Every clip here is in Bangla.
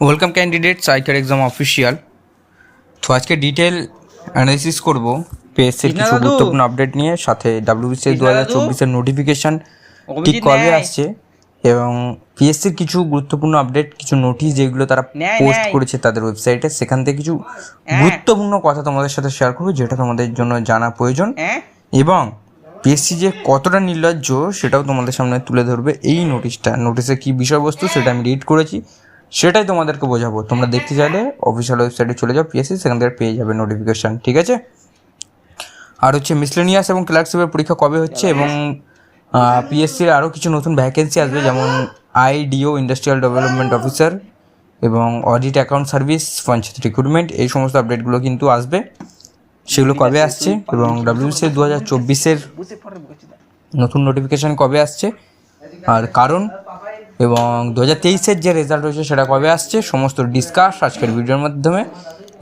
Welcome candidates ICAR exam official তো আজকে ডিটেল অ্যানালিসিস করব। পিএসসির কিছু গুরুত্বপূর্ণ আপডেট নিয়ে সাথে ডাব্লিউবিসি দু হাজার চব্বিশের নোটিফিকেশান ঠিক কবে আসছে এবং পিএসসির কিছু গুরুত্বপূর্ণ আপডেট কিছু নোটিশ যেগুলো তারা পোস্ট করেছে তাদের ওয়েবসাইটে সেখান থেকে কিছু হ্যাঁ। গুরুত্বপূর্ণ কথা তোমাদের সাথে শেয়ার করব যেটা তোমাদের জন্য জানা প্রয়োজন। হ্যাঁ। এবং পিএসসি যে কতটা নির্লজ্জ সেটাও তোমাদের সামনে তুলে ধরবে এই নোটিশটা নোটিশে কি বিষয়বস্তু সেটা আমি রিড করেছি। সেটাই তোমাদেরকে বোঝাবো। তোমরা দেখতে চাইলে অফিসিয়াল ওয়েবসাইটে চলে যাও পিএসসি সেখান থেকে পেয়ে যাবে নোটিফিকেশান ঠিক আছে? আর হচ্ছে মিসলেনিয়াস এবং ক্লার্কশিপের পরীক্ষা কবে হচ্ছে এবং পিএসসির আরও কিছু নতুন ভ্যাকেন্সি আসবে যেমন আইডিও ইন্ডাস্ট্রিয়াল ডেভেলপমেন্ট অফিসার এবং audit account service panchayat recruitment এই সমস্ত আপডেটগুলো কিন্তু আসবে। সেগুলো কবে আসছে এবং ডাব্লিউসি দু হাজার চব্বিশের নতুন নোটিফিকেশান কবে আসছে? আর কারণ? এবং দু হাজার তেইশের যে রেজাল্ট হয়েছে সেটা কবে আসছে, সমস্ত ডিসকাস আজকের ভিডিওর মাধ্যমে।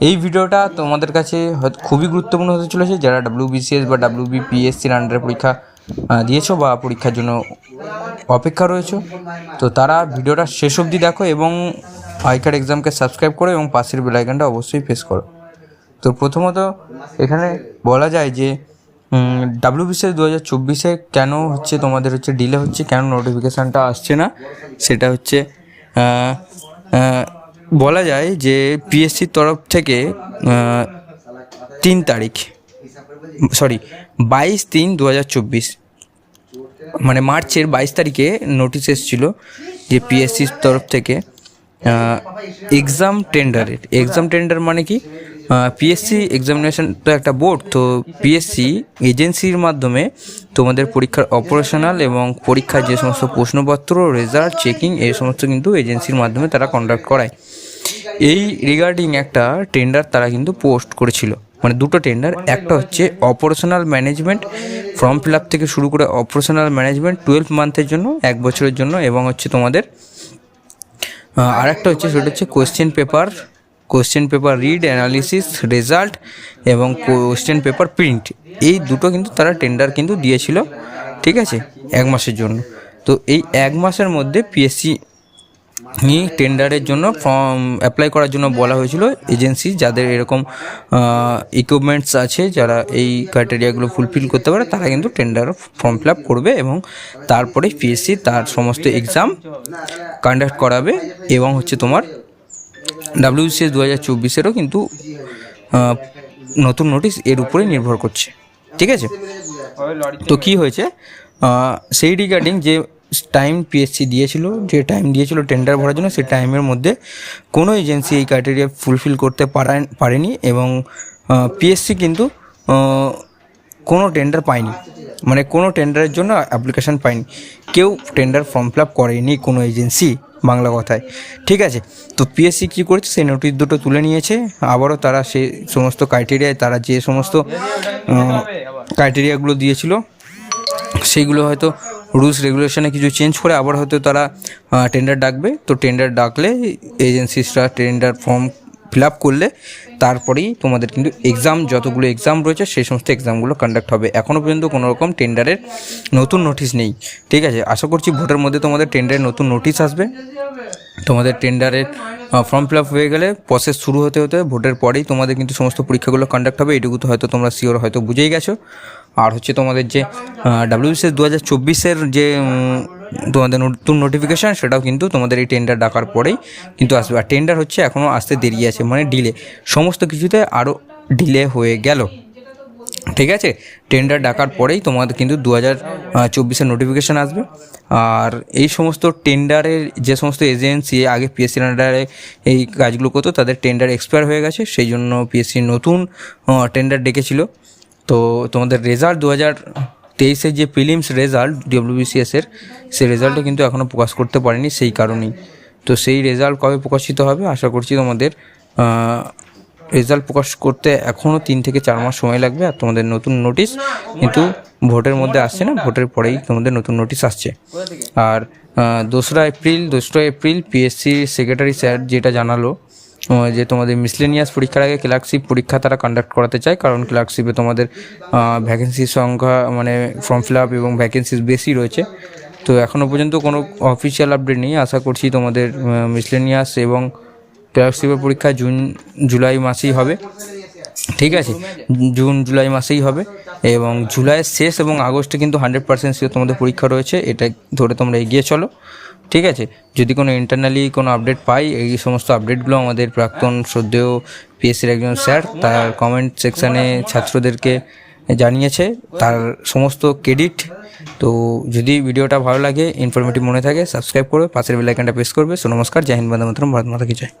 এই ভিডিওটা তোমাদের কাছে হয়তো খুবই গুরুত্বপূর্ণ হতে চলেছে, যারা ডাব্লিউ বিসিএস বা ডাব্লিউ বিপিএসসির আন্ডারে পরীক্ষা দিয়েছ বা পরীক্ষার জন্য অপেক্ষা রয়েছে, তো তারা ভিডিওটা শেষ অবধি দেখো এবং আইকার এক্সামকে সাবস্ক্রাইব করো এবং পাশের বেলাইকানটা অবশ্যই প্রেস করো। তো প্রথমত এখানে বলা যায় যে ডাব্লিউবিসিএস দু হাজার চব্বিশে কেন হচ্ছে তোমাদের হচ্ছে ডিলে হচ্ছে? কেন নোটিফিকেশানটা আসছে না? সেটা হচ্ছে বলা যায় যে পিএসসির তরফ থেকে তিন তারিখ সরি বাইশ তিন দু হাজার চব্বিশ মানে মার্চের বাইশ তারিখে নোটিশ এসেছিল যে পিএসসির তরফ থেকে এক্সাম টেন্ডারের এক্সাম টেন্ডার মানে কি? পিএসসি এক্সামিনেশন তো একটা বোর্ড তো পিএসসি এজেন্সির মাধ্যমে তোমাদের পরীক্ষার অপারেশনাল এবং পরীক্ষার যে সমস্ত প্রশ্নপত্র রেজাল্ট চেকিং এই সমস্ত কিন্তু এজেন্সির মাধ্যমে তারা কন্ডাক্ট করায়। এই রিগার্ডিং একটা টেন্ডার তারা কিন্তু পোস্ট করেছিল। মানে দুটো টেন্ডার একটা হচ্ছে operational management form fill up থেকে শুরু করে অপারেশনাল ম্যানেজমেন্ট টুয়েলভ মান্থের জন্য, এক বছরের জন্য এবং হচ্ছে তোমাদের আর একটা হচ্ছে সেটা হচ্ছে question paper question paper read analysis result এবং কোয়েশ্চেন পেপার প্রিন্ট এই দুটো কিন্তু তারা টেন্ডার কিন্তু দিয়েছিল, ঠিক আছে, এক মাসের জন্য। তো এই এক মাসের মধ্যে পিএসসি নিয়ে টেন্ডারের জন্য ফর্ম অ্যাপ্লাই করার জন্য বলা হয়েছিল। এজেন্সি যাদের এরকম ইকুইপমেন্টস আছে, যারা এই ক্রাইটেরিয়াগুলো ফুলফিল করতে পারে, তারা কিন্তু টেন্ডার ফর্ম ফিল করবে এবং তারপরে পিএসসি তার সমস্ত এক্সাম কন্ডাক্ট করাবে এবং হচ্ছে তোমার ডাব্লিউসিএস দু হাজার চব্বিশেরও কিন্তু নতুন নোটিশ এর উপরে নির্ভর করছে। ঠিক আছে? তো কি হয়েছে? সেই রিগার্ডিং যে টাইম পিএসসি দিয়েছিল, যে টাইম দিয়েছিল টেন্ডার ভরার জন্য, সেই টাইমের মধ্যে কোনো এজেন্সি এই ক্রাইটেরিয়া ফুলফিল করতে পারা পারেনি এবং পিএসসি কিন্তু কোনো টেন্ডার পায়নি। মানে কোনো টেন্ডারের জন্য অ্যাপ্লিকেশন পায়নি। কেউ টেন্ডার ফর্ম ফিল আপ করেনি কোনো এজেন্সি বাংলা কথায়। ঠিক আছে? তো পিএসসি কী করেছে? সেই নোটিশ দুটো তুলে নিয়েছে। আবারও তারা সে সমস্ত ক্রাইটেরিয়ায় তারা যে সমস্ত ক্রাইটেরিয়াগুলো দিয়েছিল, সেইগুলো হয়তো রুলস রেগুলেশনে কিছু চেঞ্জ করে আবার হয়তো তারা টেন্ডার ডাকবে। তো টেন্ডার ডাকলে এজেন্সিসরা টেন্ডার ফর্ম ফিল আপ করলে তারপরেই তোমাদের কিন্তু এক্সাম যতগুলো এক্সাম রয়েছে সেই সমস্ত এক্সামগুলো কন্ডাক্ট হবে। এখনও পর্যন্ত কোনো রকম টেন্ডারের নতুন নোটিশ নেই। ঠিক আছে? আশা করছি ভোটের মধ্যে তোমাদের টেন্ডারের নতুন নোটিশ আসবে। তোমাদের টেন্ডারের ফর্ম ফিল আপ হয়ে গেলে প্রসেস শুরু হতে হতে ভোটের পরেই তোমাদের কিন্তু সমস্ত পরীক্ষাগুলো কন্ডাক্ট হবে। এটুকু তো হয়তো তোমরা শিওর হয়তো বুঝেই গেছো। আর হচ্ছে তোমাদের যে ডাব্লিউবিসিএস দু হাজার চব্বিশের যে তোমাদের নতুন নোটিফিকেশান সেটাও কিন্তু তোমাদের এই টেন্ডার ডাকার পরেই কিন্তু আসবে। আর টেন্ডার হচ্ছে এখনও আসতে দেরি আছে মানে ডিলে সমস্ত কিছুতে আরও ডিলে হয়ে গেল। ঠিক আছে? টেন্ডার ডাকার পরেই তোমাদের কিন্তু দু হাজার চব্বিশের নোটিফিকেশান আসবে। আর এই সমস্ত টেন্ডারের যে সমস্ত এজেন্সি আগে পিএসসি আন্ডারে এই কাজগুলো করতো, তাদের টেন্ডার এক্সপায়ার হয়ে গেছে। সেই জন্য পিএসসি নতুন টেন্ডার ডেকেছিল। তো তোমাদের রেজাল্ট দু হাজার তেইশের যে প্রিলিমস রেজাল্ট ডব্লিউবিসিএসের সেই রেজাল্টও কিন্তু এখনও প্রকাশ করতে পারেনি সেই কারণেই। তো সেই রেজাল্ট কবে প্রকাশিত হবে? আশা করছি তোমাদের রেজাল্ট প্রকাশ করতে এখনও তিন থেকে চার মাস সময় লাগবে আর তোমাদের নতুন নোটিশ কিন্তু ভোটের মধ্যে আসছে না, ভোটের পরেই তোমাদের নতুন নোটিশ আসছে। আর দোসরা এপ্রিল দোসরা এপ্রিল পিএসসি সেক্রেটারি স্যার যেটা জানালো যে তোমাদের মিসলেনিয়াস পরীক্ষার আগে ক্লার্কশিপ পরীক্ষা তারা কন্ডাক্ট করাতে চায়, কারণ ক্লার্কশিপে তোমাদের ভ্যাকেন্সির সংখ্যা মানে ফর্ম ফিল আপ এবং ভ্যাকেন্সিস বেশি রয়েছে। তো এখনও পর্যন্ত কোনো অফিসিয়াল আপডেট নেই। আশা করছি তোমাদের মিসলেনিয়াস এবং স্কলারশিপের পরীক্ষা জুন জুলাই মাসেই হবে। ঠিক আছে? জুন জুলাই মাসেই হবে এবং জুলাইয়ের শেষ এবং আগস্টে কিন্তু হান্ড্রেড পার্সেন্ট তোমাদের পরীক্ষা রয়েছে। এটা ধরে তোমরা এগিয়ে চলো। ঠিক আছে? যদি কোনো ইন্টারনালি কোনো আপডেট পাই, এই সমস্ত আপডেটগুলো আমাদের প্রাক্তন শ্রদ্ধেয় পিএসসির একজন স্যার, তার কমেন্ট সেকশানে ছাত্রদেরকে জানিয়েছে, তার সমস্ত ক্রেডিট তো যদি ভিডিওটা ভালো লাগে ইনফরমেটিভ মনে থাকে সাবস্ক্রাইব করবে পাশের বেলাইকানটা প্রেস করবে। সো নমস্কার, জয় হিন্দ মাতরম, ভারত মাতা কি জয়।